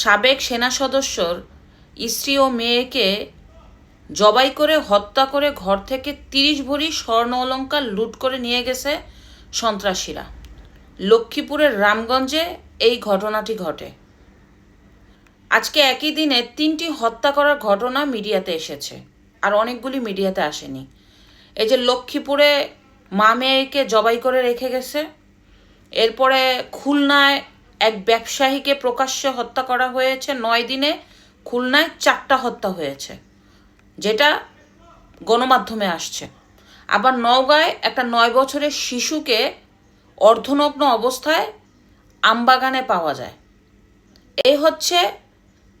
সাবেক সেনা সদস্যর স্ত্রী ও মেয়েকে জবাই করে হত্যা করে ঘর থেকে তিরিশ ভরি স্বর্ণ অলঙ্কার লুট করে নিয়ে গেছে সন্ত্রাসীরা। লক্ষ্মীপুরের রামগঞ্জে এই ঘটনাটি ঘটে। আজকে একই দিনে তিনটি হত্যা করার ঘটনা মিডিয়াতে এসেছে, আর অনেকগুলি মিডিয়াতে আসেনি। এই যে লক্ষ্মীপুরে মা মেয়েকে জবাই করে রেখে গেছে, এরপরে খুলনায় এক ব্যবসায়ীকে প্রকাশ্যে হত্যা করা হয়েছে নয় দিনে, খুলনায় চারটা হত্যা হয়েছে, যেটা গণমাধ্যমে আসছে। আবার নওগাঁয় একটা নয় বছরের শিশুকে অর্ধনগ্ন অবস্থায় আমবাগানে পাওয়া যায়। এই হচ্ছে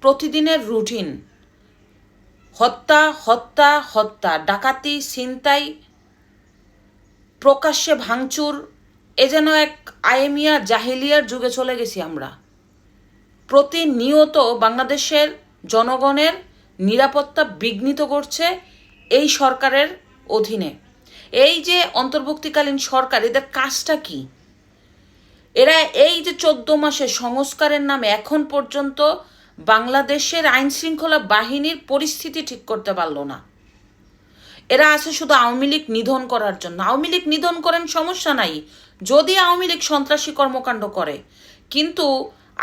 প্রতিদিনের রুটিন। হত্যা হত্যা হত্যা, ডাকাতি, ছিনতাই, প্রকাশ্যে ভাঙচুর এ যেন এক আয়েমিয়া জাহিলিয়ার যুগে চলে গেছি আমরা। প্রতিনিয়ত বাংলাদেশের জনগণের নিরাপত্তা বিঘ্নিত করছে এই সরকারের অধীনে। এই যে অন্তর্বর্তীকালীন সরকার, এদের কাজটা কি? এরা এই যে চোদ্দ মাসে সংস্কারের নামে এখন পর্যন্ত বাংলাদেশের আইন শৃঙ্খলা বাহিনীর পরিস্থিতি ঠিক করতে পারল না। এরা আছে শুধু আওয়ামী লীগ নিধন করার জন্য। আওয়ামী লীগ নিধন করেন সমস্যা নাই। যদি আওয়ামী লীগ সন্ত্রাসী কর্মকাণ্ড করে, কিন্তু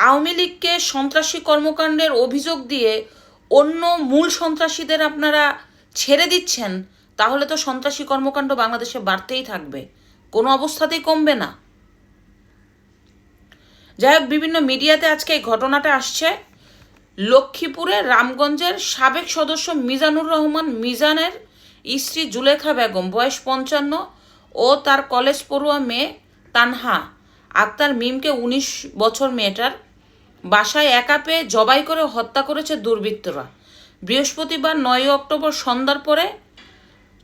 আওয়ামী লীগকে সন্ত্রাসী কর্মকাণ্ডের অভিযোগ দিয়ে অন্য মূল সন্ত্রাসীদের আপনারা ছেড়ে দিচ্ছেন, তাহলে তো সন্ত্রাসী কর্মকাণ্ড বাংলাদেশে বাড়তেই থাকবে। কোনো অবস্থাতেই কমবে না। যাই হোক, বিভিন্ন মিডিয়াতে আজকে এই ঘটনাটা আসছে। লক্ষ্মীপুরে রামগঞ্জের সাবেক সদস্য মিজানুর রহমান মিজানের স্ত্রী জুলেখা বেগম, বয়স পঞ্চান্ন, ও তার কলেজ পড়ুয়া মেয়ে তানহা। আক্তার মিমকে উনিশ বছর মেয়েটার বাসায় একা পেয়ে জবাই করে হত্যা করেছে দুর্বৃত্তরা। বৃহস্পতিবার নয় অক্টোবর সন্ধ্যার পরে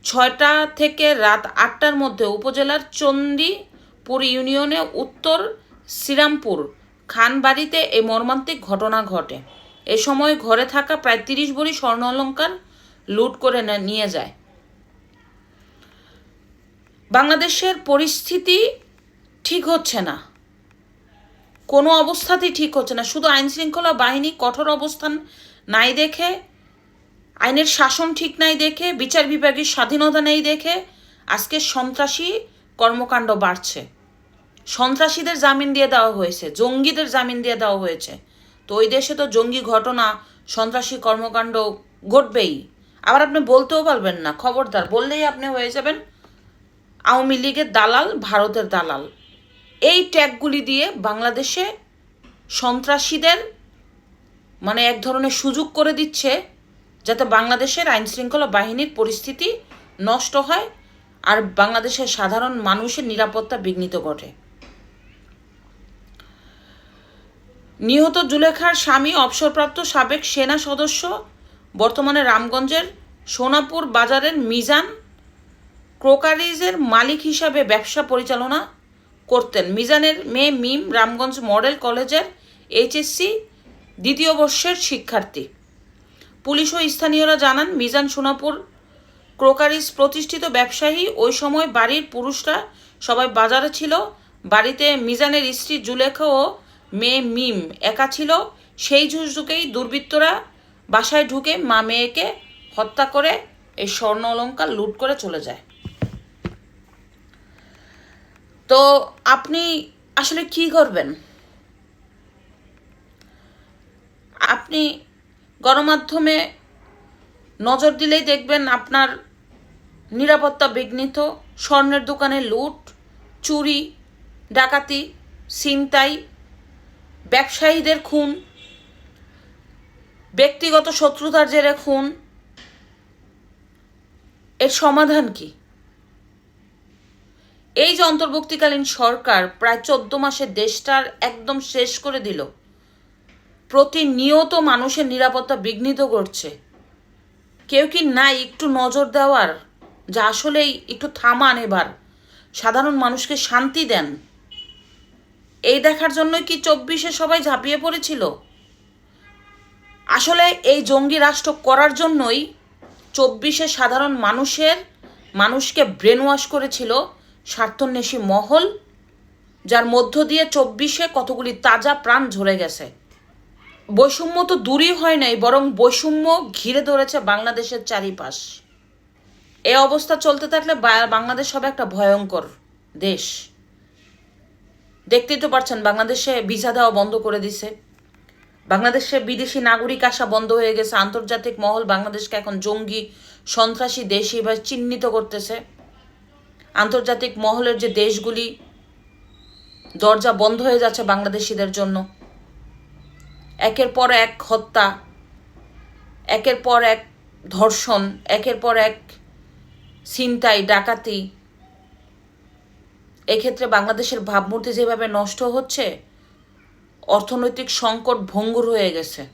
ছয়টা থেকে রাত আটটার মধ্যে উপজেলার চণ্ডীপুর ইউনিয়নে উত্তর শ্রীরামপুর খানবাড়িতে এই মর্মান্তিক ঘটনা ঘটে। এ সময় ঘরে থাকা প্রায় তিরিশ ভরি স্বর্ণ অলঙ্কার লুট করে নিয়ে যায়। বাংলাদেশের পরিস্থিতি ঠিক হচ্ছে না। কোনো অবস্থাতেই ঠিক হচ্ছে না। শুধু আইন শৃঙ্খলা বাহিনী কঠোর অবস্থান নাই দেখে, আইনের শাসন ঠিক নাই দেখে, বিচার বিভাগের স্বাধীনতা নেই দেখে আজকে সন্ত্রাসী কর্মকাণ্ড বাড়ছে। সন্ত্রাসীদের জামিন দিয়ে দেওয়া হয়েছে, জঙ্গিদের জামিন দিয়ে দেওয়া হয়েছে। তো ওই দেশে তো জঙ্গি ঘটনা, সন্ত্রাসী কর্মকাণ্ড ঘটবেই। আবার আপনি বলতেও পারবেন না, খবরদার। বললেই আপনি হয়ে যাবেন। আওয়ামী লীগের দালাল, ভারতের দালাল। এই ট্যাগগুলি দিয়ে বাংলাদেশে সন্ত্রাসীদের মানে এক ধরনের সুযোগ করে দিচ্ছে যাতে বাংলাদেশের আইন শৃঙ্খলা বাহিনীর পরিস্থিতি নষ্ট হয় আর বাংলাদেশের সাধারণ মানুষের নিরাপত্তা বিঘ্নিত ঘটে। নিহত জুলেখার স্বামী, অবসরপ্রাপ্ত সাবেক সেনা সদস্য, বর্তমানে রামগঞ্জের সোনাপুর বাজারের মিজান ক্রোকারিজের মালিক হিসাবে ব্যবসা পরিচালনা করতেন। মিজানের মেয়ে মিম রামগঞ্জ মডেল কলেজের এইচএসসি দ্বিতীয় বর্ষের শিক্ষার্থী। পুলিশ ও স্থানীয়রা জানান, মিজান সোনাপুর ক্রোকারিজ প্রতিষ্ঠিত ব্যবসায়ী ওই সময় বাড়ির পুরুষরা সবাই বাজারে ছিল। বাড়িতে মিজানের স্ত্রী জুলেখা ও মেয়ে মিম একা ছিল। সেই ঝুঁকেই দুর্বৃত্তরা বাসায় ঢুকে মা মেয়েকে হত্যা করে এই স্বর্ণ অলঙ্কার লুট করে চলে যায়। তো আপনি আসলে কি করবেন? আপনি গণমাধ্যমে নজর দিলেই দেখবেন আপনার নিরাপত্তা বিঘ্নিত, স্বর্ণের দোকানে লুট, চুরি, ডাকাতি, ছিনতাই, ব্যবসায়ীদের খুন, ব্যক্তিগত শত্রুতার জেরে খুন। এর সমাধান কি? এই যে অন্তর্বর্তীকালীন সরকার প্রায় চোদ্দ মাসে দেশটার একদম শেষ করে দিল। প্রতিনিয়ত মানুষের নিরাপত্তা বিঘ্নিত করছে কেউ কি নাই একটু নজর দেওয়ার? যা আসলেই একটু থামান এবার। সাধারণ মানুষকে শান্তি দেন। এই দেখার জন্যই কি চব্বিশে সবাই ঝাঁপিয়ে পড়েছিল? আসলে এই জঙ্গি রাষ্ট্র করার জন্যই চব্বিশে সাধারণ মানুষের, মানুষকে ব্রেন ওয়াশ করেছিল স্বার্থন্বেষী মহল, যার মধ্য দিয়ে চব্বিশে কতগুলি তাজা প্রাণ ঝরে গেছে। বৈষম্য তো দূরই হয় নাই, বরং বৈষম্য ঘিরে ধরেছে বাংলাদেশের চারিপাশ। এ অবস্থা চলতে থাকলে বাংলাদেশ হবে একটা ভয়ঙ্কর দেশ। দেখতেই তো পারছেন, বাংলাদেশে ভিসা দেওয়া বন্ধ করে দিছে। বাংলাদেশে বিদেশি নাগরিক আসা বন্ধ হয়ে গেছে। আন্তর্জাতিক মহল বাংলাদেশকে এখন জঙ্গি, সন্ত্রাসী দেশ হিসেবে চিহ্নিত করতেছে। আন্তর্জাতিক মহলের যে দেশগুলি দরজা বন্ধ হয়ে যাচ্ছে বাংলাদেশিদের জন্য, একের পর এক হত্যা, একের পর এক ধর্ষণ, একের পর এক ছিনতাই, ডাকাতি, এক্ষেত্রে বাংলাদেশের ভাবমূর্তি যেভাবে নষ্ট হচ্ছে, অর্থনৈতিক সংকট ভঙ্গুর হয়ে গেছে।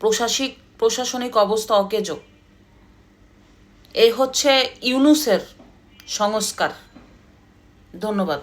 প্রশাসিক, প্রশাসনিক অবস্থা অকেজো। এই হচ্ছে ইউনুসের সংস্কার। ধন্যবাদ।